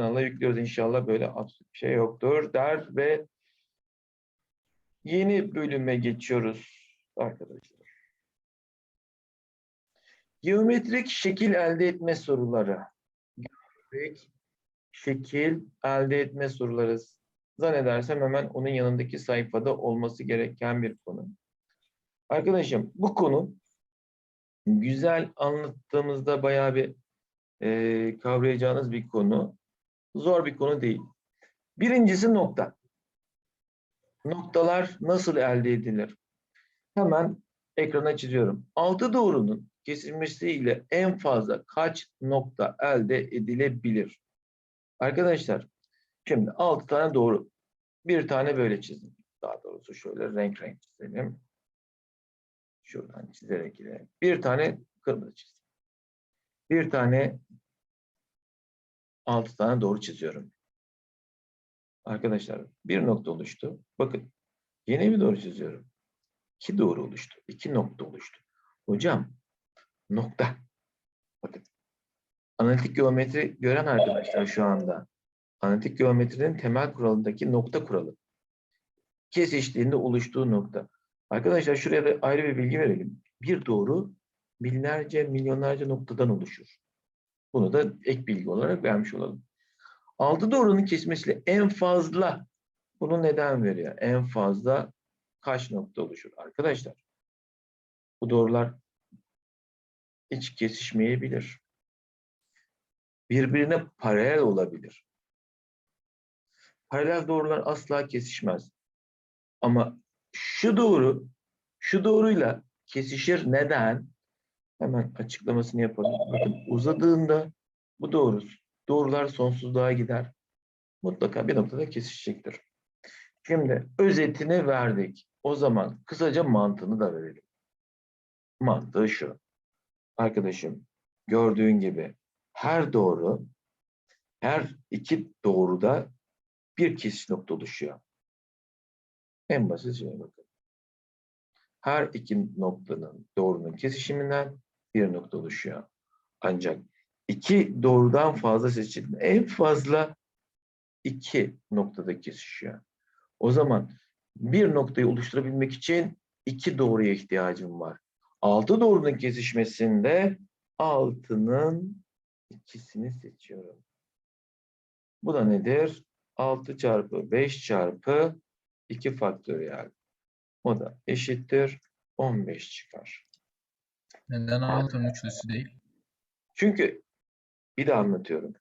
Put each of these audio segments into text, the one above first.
kanala yüklüyoruz inşallah böyle absürt şey yoktur der ve yeni bölüme geçiyoruz arkadaşlar. Geometrik şekil elde etme soruları. Geometrik şekil elde etme soruları. Zannedersem hemen onun yanındaki sayfada olması gereken bir konu. Arkadaşım bu konu güzel anlattığımızda bayağı bir e, kavrayacağınız bir konu. Zor bir konu değil. Birincisi nokta. Noktalar nasıl elde edilir? Hemen ekrana çiziyorum. Altı doğrunun kesilmesiyle en fazla kaç nokta elde edilebilir? Arkadaşlar şimdi altı tane doğru. Bir tane böyle çizdim. Daha doğrusu şöyle renk renk çizelim. Şuradan çizerek ilerleyelim. Bir tane kırmızı çizdim. Bir tane altı tane doğru çiziyorum. Arkadaşlar bir nokta oluştu. Bakın yeni bir doğru çiziyorum. İki doğru oluştu. İki nokta oluştu. Hocam nokta. Bakın analitik geometri gören arkadaşlar şu anda analitik geometrinin temel kuralındaki nokta kuralı. Kesiştiğinde oluştuğu nokta. Arkadaşlar şuraya da ayrı bir bilgi verelim. Bir doğru binlerce, milyonlarca noktadan oluşur. Bunu da ek bilgi olarak vermiş olalım. Altı doğrunun kesmesiyle en fazla bunu neden veriyor? En fazla kaç nokta oluşur? Arkadaşlar bu doğrular hiç kesişmeyebilir. Birbirine paralel olabilir. Paralel doğrular asla kesişmez. Ama şu doğru şu doğruyla kesişir. Neden? Hemen açıklamasını yapalım. Bakın uzadığında bu doğru. Doğrular sonsuzluğa gider. Mutlaka bir noktada kesişecektir. Şimdi özetini verdik. O zaman kısaca mantığını da verelim. Mantığı şu. Arkadaşım gördüğün gibi her doğru her iki doğruda bir kesiş nokta oluşuyor. En basit şeye bakın. Her iki noktanın doğrunun kesişiminden bir nokta oluşuyor. Ancak iki doğrudan fazla seçildi. En fazla iki noktada kesişiyor. O zaman bir noktayı oluşturabilmek için iki doğruya ihtiyacım var. Altı doğrunun kesişmesinde altının ikisini seçiyorum. Bu da nedir? 6 çarpı 5 çarpı 2 faktöriyel. O da eşittir 15 çıkar. Neden altın üçlüsü değil? Çünkü bir de anlatıyorum.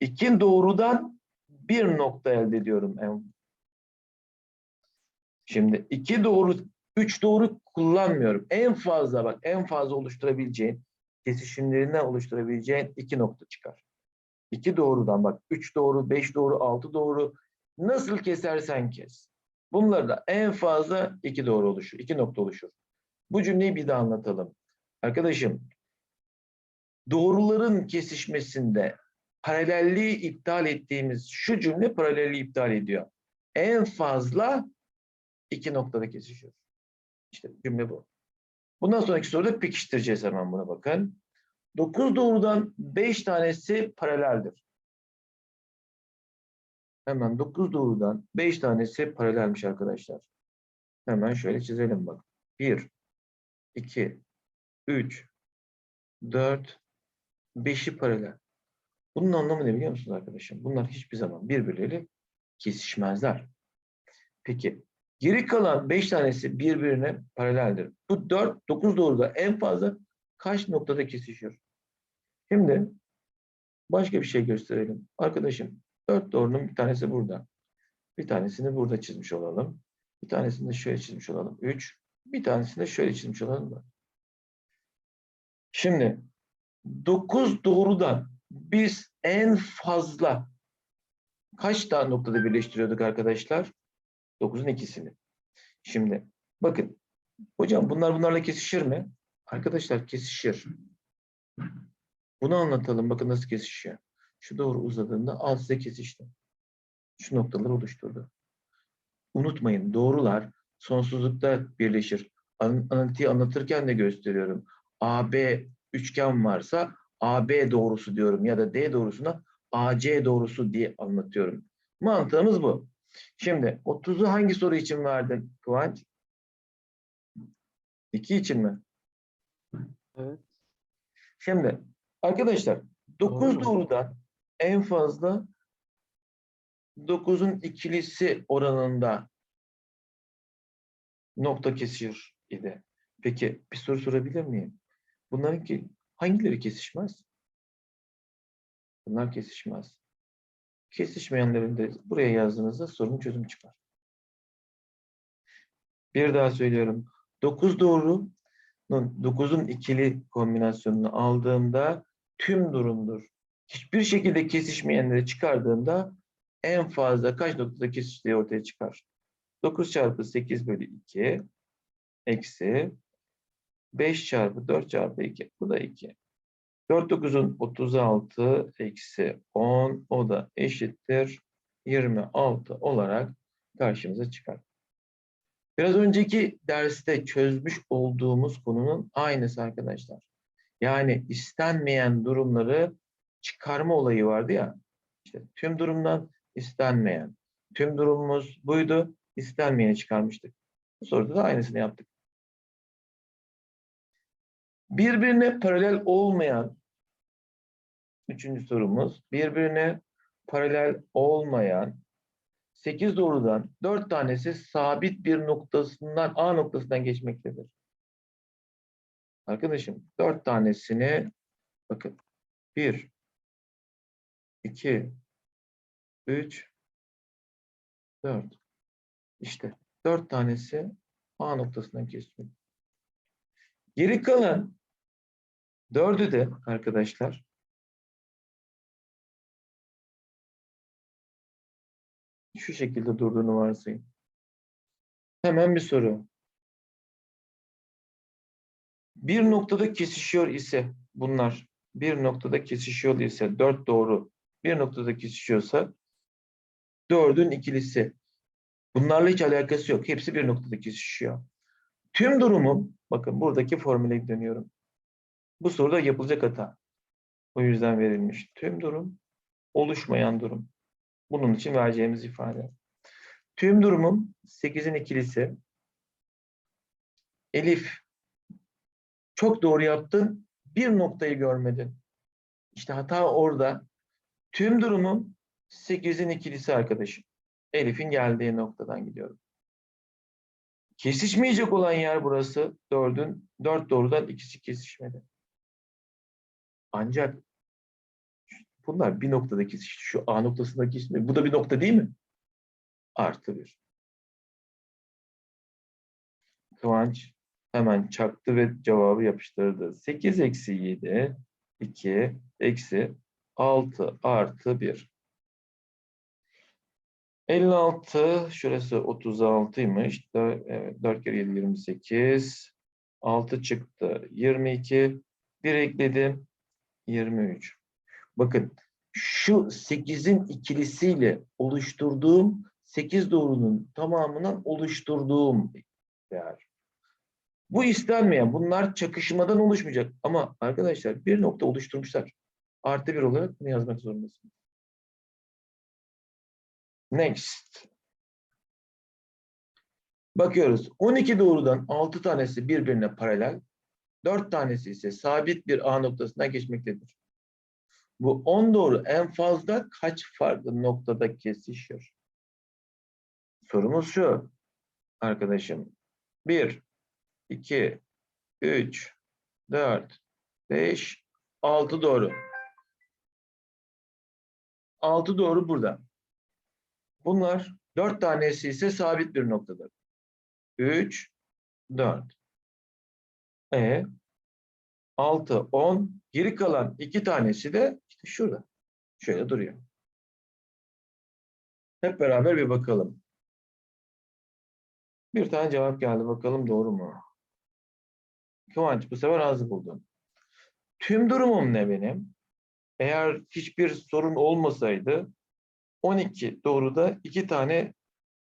İki doğrudan bir nokta elde ediyorum. Şimdi iki doğru, üç doğru kullanmıyorum. En fazla bak en fazla oluşturabileceğin, kesişimlerinden oluşturabileceğin iki nokta çıkar. İki doğrudan bak üç doğru, beş doğru, altı doğru nasıl kesersen kes. Bunları da en fazla iki doğru oluşur, iki nokta oluşur. Bu cümleyi bir daha anlatalım. Arkadaşım doğruların kesişmesinde paralelliği iptal ettiğimiz şu cümle paralelliği iptal ediyor. En fazla iki noktada kesişiyor. İşte cümle bu. Bundan sonraki soruda pekiştireceğiz hemen buna bakın. 9 doğrudan 5 tanesi paraleldir. Hemen 9 doğrudan 5 tanesi paralelmiş arkadaşlar. Hemen şöyle çizelim bak. 1, 2, 3, 4, 5'i paralel. Bunun anlamı ne biliyor musunuz arkadaşım? Bunlar hiçbir zaman birbirleriyle kesişmezler. Peki geri kalan 5 tanesi birbirine paraleldir. Bu 4, 9 doğruda en fazla kaç noktada kesişiyor? Şimdi başka bir şey gösterelim. Arkadaşım 4 doğrunun bir tanesi burada. Bir tanesini burada çizmiş olalım. Bir tanesini de şöyle çizmiş olalım. 3. Bir tanesini de şöyle çizmiş olalım. Şimdi 9 doğrudan biz en fazla kaç tane noktada birleştiriyorduk arkadaşlar? 9'un ikisini. Şimdi bakın hocam bunlar bunlarla kesişir mi? Arkadaşlar kesişir. Bunu anlatalım. Bakın nasıl kesişiyor. Şu doğru uzadığında alt size kesişti. Şu noktaları oluşturdu. Unutmayın doğrular sonsuzlukta birleşir. An analitiği anlatırken de gösteriyorum. AB üçgen varsa AB doğrusu diyorum ya da D doğrusuna AC doğrusu diye anlatıyorum. Mantığımız bu. Şimdi 30'u hangi soru için verdin Kıvanç? 2 için mi? Evet. Şimdi arkadaşlar 9 Doğru mu? doğrudan en fazla 9'un ikilisi oranında nokta kesişiyor idi. Peki bir soru sorabilir miyim? Bunların ki hangileri kesişmez? Bunlar kesişmez. Kesişmeyenlerin de buraya yazdığınızda sorunun çözümü çıkar. Bir daha söylüyorum. 9 doğru 9'un ikili kombinasyonunu aldığımda tüm durumdur. Hiçbir şekilde kesişmeyenleri çıkardığımda en fazla kaç noktada kesiştiği ortaya çıkar. 9 çarpı 8 bölü 2 eksi 5 çarpı 4 çarpı 2. Bu da 2. 4 9'un 36 eksi 10 o da eşittir 26 olarak karşımıza çıkar. Biraz önceki derste çözmüş olduğumuz konunun aynısı arkadaşlar. Yani istenmeyen durumları çıkarma olayı vardı ya. İşte tüm durumdan istenmeyen. Tüm durumumuz buydu. İstenmeyeni çıkarmıştık. Bu soruda da aynısını yaptık. Birbirine paralel olmayan üçüncü sorumuz. Birbirine paralel olmayan 8 doğrudan 4 tanesi sabit bir noktasından A noktasından geçmektedir. Arkadaşım 4 tanesini bakın 1 2 3 4 işte 4 tanesi A noktasından geçmek. Geri kalan 4'ü de arkadaşlar şu şekilde durduğunu varsayın. Hemen bir soru. Bir noktada kesişiyor ise bunlar bir noktada kesişiyor ise dört doğru bir noktada kesişiyorsa dördün ikilisi. Bunlarla hiç alakası yok. Hepsi bir noktada kesişiyor. Tüm durumum bakın buradaki formüle dönüyorum. Bu soruda yapılacak hata. O yüzden verilmiş. Tüm durum oluşmayan durum. Bunun için vereceğimiz ifade. Tüm durumum 8'in ikilisi. Elif çok doğru yaptın. Bir noktayı görmedin. İşte hata orada. Tüm durumum 8'in ikilisi arkadaşım. Elif'in geldiği noktadan gidiyorum. Kesişmeyecek olan yer burası. 4'ün 4 doğrudan ikisi kesişmedi. Ancak Bunlar bir noktada kesişti. Şu A noktasında kesişti. Bu da bir nokta değil mi? Artı bir. Kıvanç hemen çaktı ve cevabı yapıştırdı. 8 eksi 7, 2 eksi 6 artı 1. 56, şurası 36'ymış. 4, 4 kere 7, 28. 6 çıktı, 22. 1 ekledim, 23. Bakın şu 8'in ikilisiyle oluşturduğum 8 doğrunun tamamından oluşturduğum değer. Bu istenmeyen. Bunlar çakışmadan oluşmayacak. Ama arkadaşlar bir nokta oluşturmuşlar. Artı bir olarak bunu yazmak zorundasınız. Next. Bakıyoruz. 12 doğrudan 6 tanesi birbirine paralel. 4 tanesi ise sabit bir A noktasından geçmektedir. Bu 10 doğru en fazla kaç farklı noktada kesişiyor? Sorumuz şu arkadaşım. 1, 2, 3, 4, 5, 6 doğru. 6 doğru burada. Bunlar 4 tanesi ise sabit bir noktada. 3, 4. E 6, 10. Geri kalan iki tanesi de işte şurada. Şöyle duruyor. Hep beraber bir bakalım. Bir tane cevap geldi. Bakalım doğru mu? Kıvanç bu sefer az buldun. Tüm durumum ne benim? Eğer hiçbir sorun olmasaydı 12 doğruda iki tane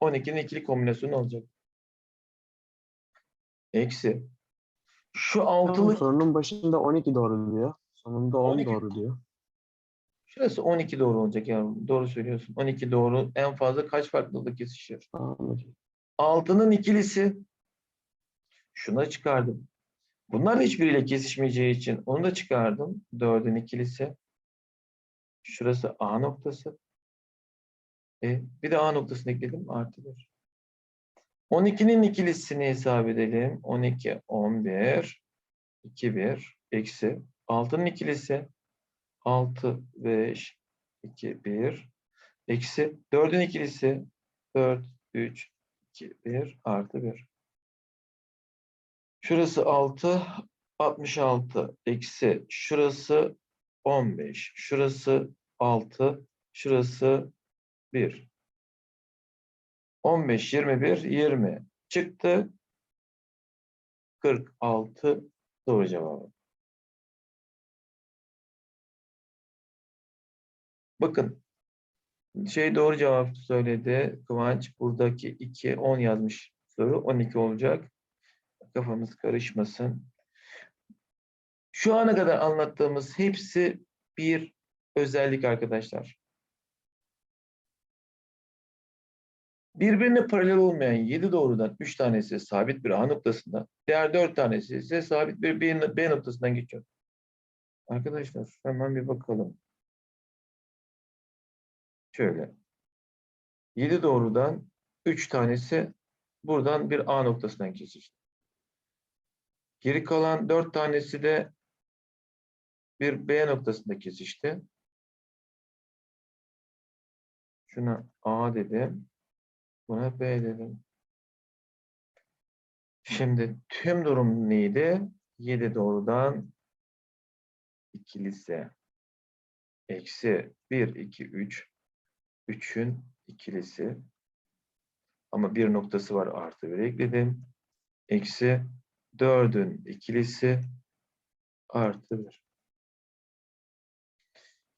12'nin ikili kombinasyonu olacak. Eksi. Şu altılı sorunun başında 12 doğru diyor. Sonunda 10 12. doğru diyor. Şurası 12 doğru olacak yavrum. Doğru söylüyorsun. 12 doğru. En fazla kaç farklılıkla kesişir? 6'nın ikilisi. Şuna çıkardım. Bunlar da hiçbiriyle kesişmeyeceği için onu da çıkardım. 4'ün ikilisi. Şurası A noktası. E, bir de A noktasını ekledim. Artı 1. 12'nin ikilisini hesap edelim. 12, 11, 2, 1, eksi. 6'nın ikilisi 6, 5, 2, 1, eksi. 4'ün ikilisi 4, 3, 2, 1, artı 1. Şurası 6, 66, eksi. Şurası 15, şurası 6, şurası 1. 15, 21, 20. Çıktı. 46 doğru cevabı. Bakın. Şey doğru cevap söyledi. Kıvanç buradaki 2, 10 yazmış soru. 12 olacak. Kafamız karışmasın. Şu ana kadar anlattığımız hepsi bir özellik arkadaşlar. Birbirine paralel olmayan 7 doğrudan 3 tanesi sabit bir A noktasında, diğer 4 tanesi ise sabit bir B, noktasından geçiyor. Arkadaşlar hemen bir bakalım. Şöyle. 7 doğrudan 3 tanesi buradan bir A noktasından kesişti. Geri kalan 4 tanesi de bir B noktasında kesişti. Şuna A dedim. Buna B dedim. Şimdi tüm durum neydi? 7 doğrudan ikilisi. Eksi 1, 2, 3. 3'ün ikilisi. Ama bir noktası var artı 1 ekledim. Eksi 4'ün ikilisi artı 1.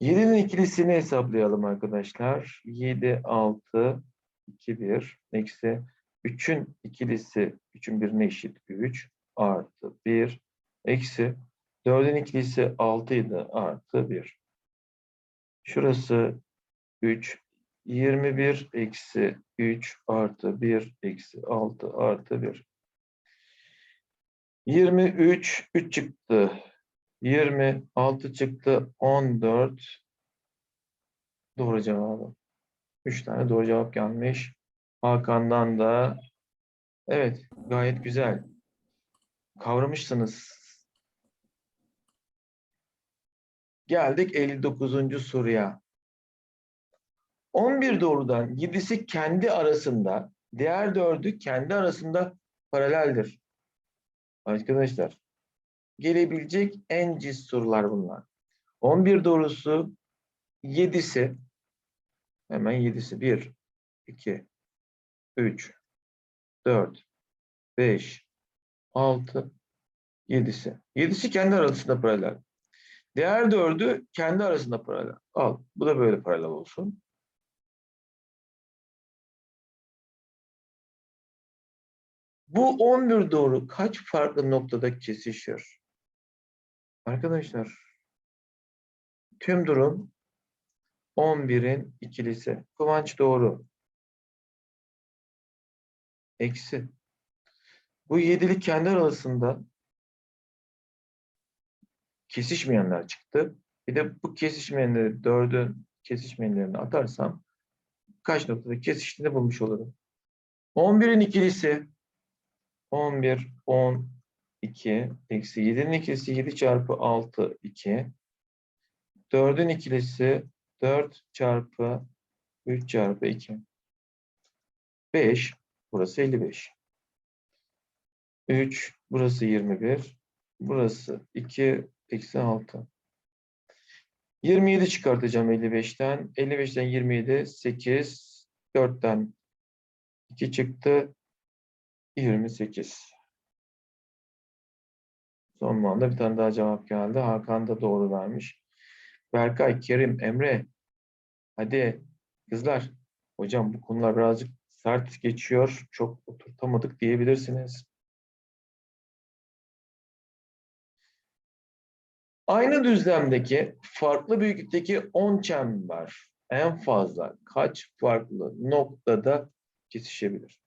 7'nin ikilisini hesaplayalım arkadaşlar. 7, 6, 2, 1. Eksi 3'ün ikilisi 3'ün birine eşit 3 artı 1. Eksi 4'ün ikilisi 6 idi artı 1. Şurası 3, 21 eksi 3 artı 1 eksi 6 artı 1. 23, 3 çıktı. 26 çıktı. 14 doğru cevabı. 3 tane doğru cevap gelmiş. Hakan'dan da evet gayet güzel. Kavramışsınız. Geldik 59. soruya. 11 doğrudan 7'si kendi arasında, diğer 4'ü kendi arasında paraleldir. Arkadaşlar, gelebilecek en ciz sorular bunlar. 11 doğrusu 7'si, hemen 7'si 1, 2, 3, 4, 5, 6, 7'si. 7'si kendi arasında paralel. Diğer 4'ü kendi arasında paralel. Al, bu da böyle paralel olsun. Bu 11 doğru kaç farklı noktada kesişir? Arkadaşlar, tüm durum 11'in ikilisi. Kıvanç doğru. Eksi. Bu yedili kendi arasında kesişmeyenler çıktı. Bir de bu kesişmeyenleri dördün kesişmeyenlerini atarsam kaç noktada kesiştiğini bulmuş olurum. 11'in ikilisi 11, 10, 2, eksi 7'nin ikilisi 7 çarpı 6, 2. 4'ün ikilisi 4 çarpı 3 çarpı 2. 5, burası 55. 3, burası 21. Burası 2, eksi 6. 27 çıkartacağım 55'ten. 55'ten 27, 8. 4'ten 2 çıktı. 28. Son bir tane daha cevap geldi. Hakan da doğru vermiş. Berkay, Kerim, Emre. Hadi kızlar. Hocam bu konular birazcık sert geçiyor. Çok oturtamadık diyebilirsiniz. Aynı düzlemdeki farklı büyüklükteki 10 çember en fazla kaç farklı noktada kesişebilir?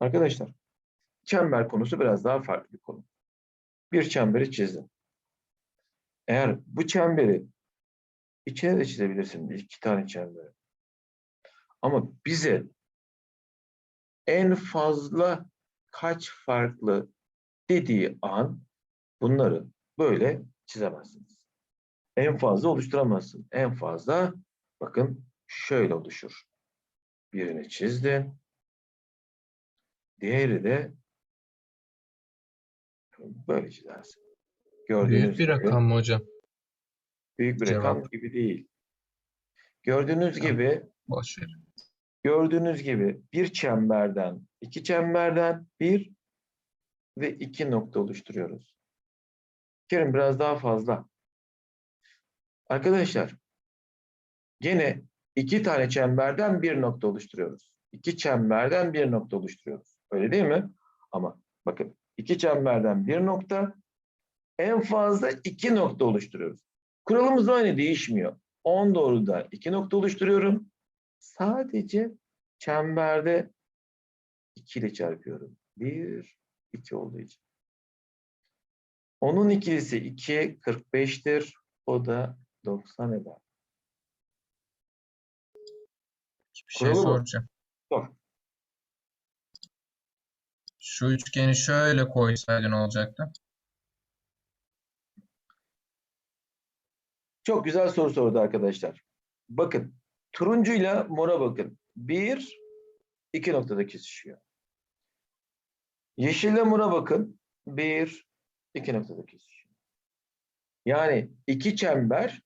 Arkadaşlar, çember konusu biraz daha farklı bir konu. Bir çemberi çizdim. Eğer bu çemberi içine de çizebilirsin iki tane çemberi. Ama bize en fazla kaç farklı dediği an bunları böyle çizemezsiniz. En fazla oluşturamazsın. En fazla bakın şöyle oluşur. Birini çizdin. Diğeri de böyle çizersin. Gördüğünüz Büyük bir gibi- rakam mı hocam? Büyük bir Cevap. rakam gibi değil. Gördüğünüz Tamam. gibi Boş ver. gördüğünüz gibi bir çemberden, iki çemberden bir ve iki nokta oluşturuyoruz. Kerim biraz daha fazla. Arkadaşlar, gene iki tane çemberden bir nokta oluşturuyoruz. İki çemberden bir nokta oluşturuyoruz. Öyle değil mi? Ama bakın iki çemberden bir nokta, en fazla iki nokta oluşturuyoruz. Kuralımız aynı değişmiyor. 10 doğruda iki nokta oluşturuyorum. Sadece çemberde 2 ile çarpıyorum. 1, 2 olduğu için. Onun ikilisi 2, 45'tir. O da 90 eder. Bir şey Kuralı bu. soracağım. Sor. Şu üçgeni şöyle koysaydın olacaktı. Çok güzel soru sordu arkadaşlar. Bakın, turuncuyla mora bakın. 1, 2 noktada kesişiyor. Yeşille mora bakın. 1, 2 noktada kesişiyor. Yani iki çember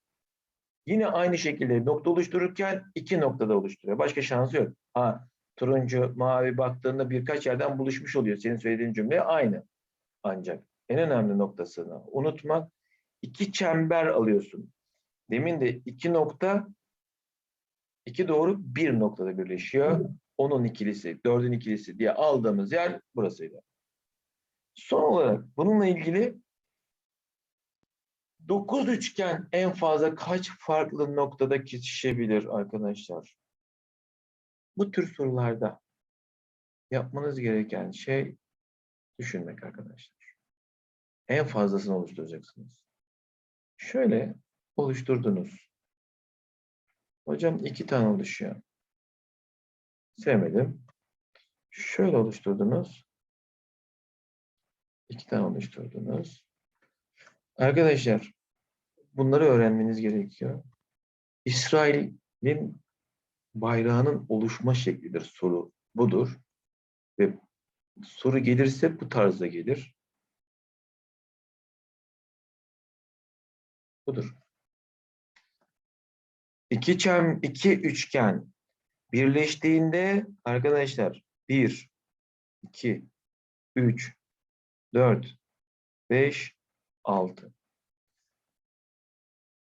yine aynı şekilde nokta oluştururken iki noktada oluşturuyor. Başka şansı yok. Ha, turuncu, mavi baktığında birkaç yerden buluşmuş oluyor. Senin söylediğin cümle aynı. Ancak en önemli noktasını unutma. iki çember alıyorsun. Demin de iki nokta, iki doğru bir noktada birleşiyor. Onun ikilisi, dördün ikilisi diye aldığımız yer burasıydı. Son olarak bununla ilgili 9 üçgen en fazla kaç farklı noktada kesişebilir arkadaşlar? Bu tür sorularda yapmanız gereken şey düşünmek arkadaşlar. En fazlasını oluşturacaksınız. Şöyle oluşturdunuz. Hocam iki tane oluşuyor. Sevmedim. Şöyle oluşturdunuz. İki tane oluşturdunuz. Arkadaşlar bunları öğrenmeniz gerekiyor. İsrail'in bayrağının oluşma şeklidir soru budur. Ve soru gelirse bu tarzda gelir. Budur. İki çem, iki üçgen birleştiğinde arkadaşlar 1, 2, 3, 4, 5, 6.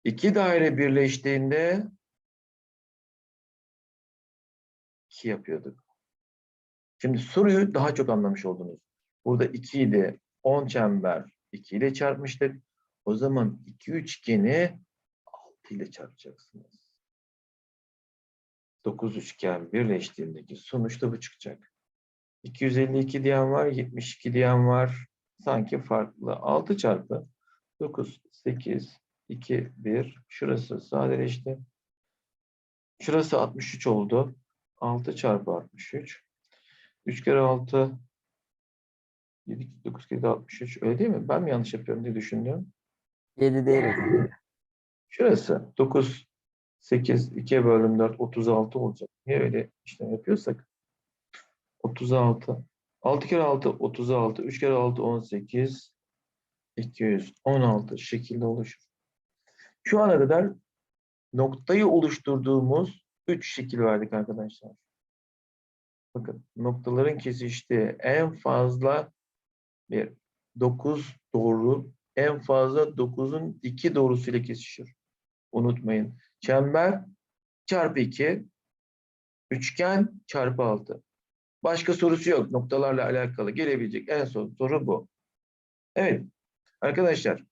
İki daire birleştiğinde 2 yapıyorduk. Şimdi soruyu daha çok anlamış oldunuz. Burada 2 ile 10 çember 2 ile çarpmıştık. O zaman iki üçgeni 6 ile çarpacaksınız. 9 üçgen birleştiğindeki sonuç da bu çıkacak. 252 diyen var, 72 diyen var. Sanki farklı. 6 çarpı 9, 8, 2, 1. Şurası sadeleşti. Şurası 63 oldu. 6 çarpı 63. 3 kere 6 7, 9 kere 63. Öyle değil mi? Ben mi yanlış yapıyorum diye düşündüm. 7 değil. Şurası 9, 8, 2'ye bölüm 4, 36 olacak. Niye öyle işlem yapıyorsak? 36. 6 kere 6, 36. 3 kere 6, 18. 216 şekilde oluşur. Şu ana kadar noktayı oluşturduğumuz 3 şekil verdik arkadaşlar. Bakın noktaların kesiştiği en fazla bir 9 doğru en fazla 9'un 2 doğrusuyla kesişir. Unutmayın. Çember çarpı 2, üçgen çarpı 6. Başka sorusu yok. Noktalarla alakalı gelebilecek en son soru bu. Evet. Arkadaşlar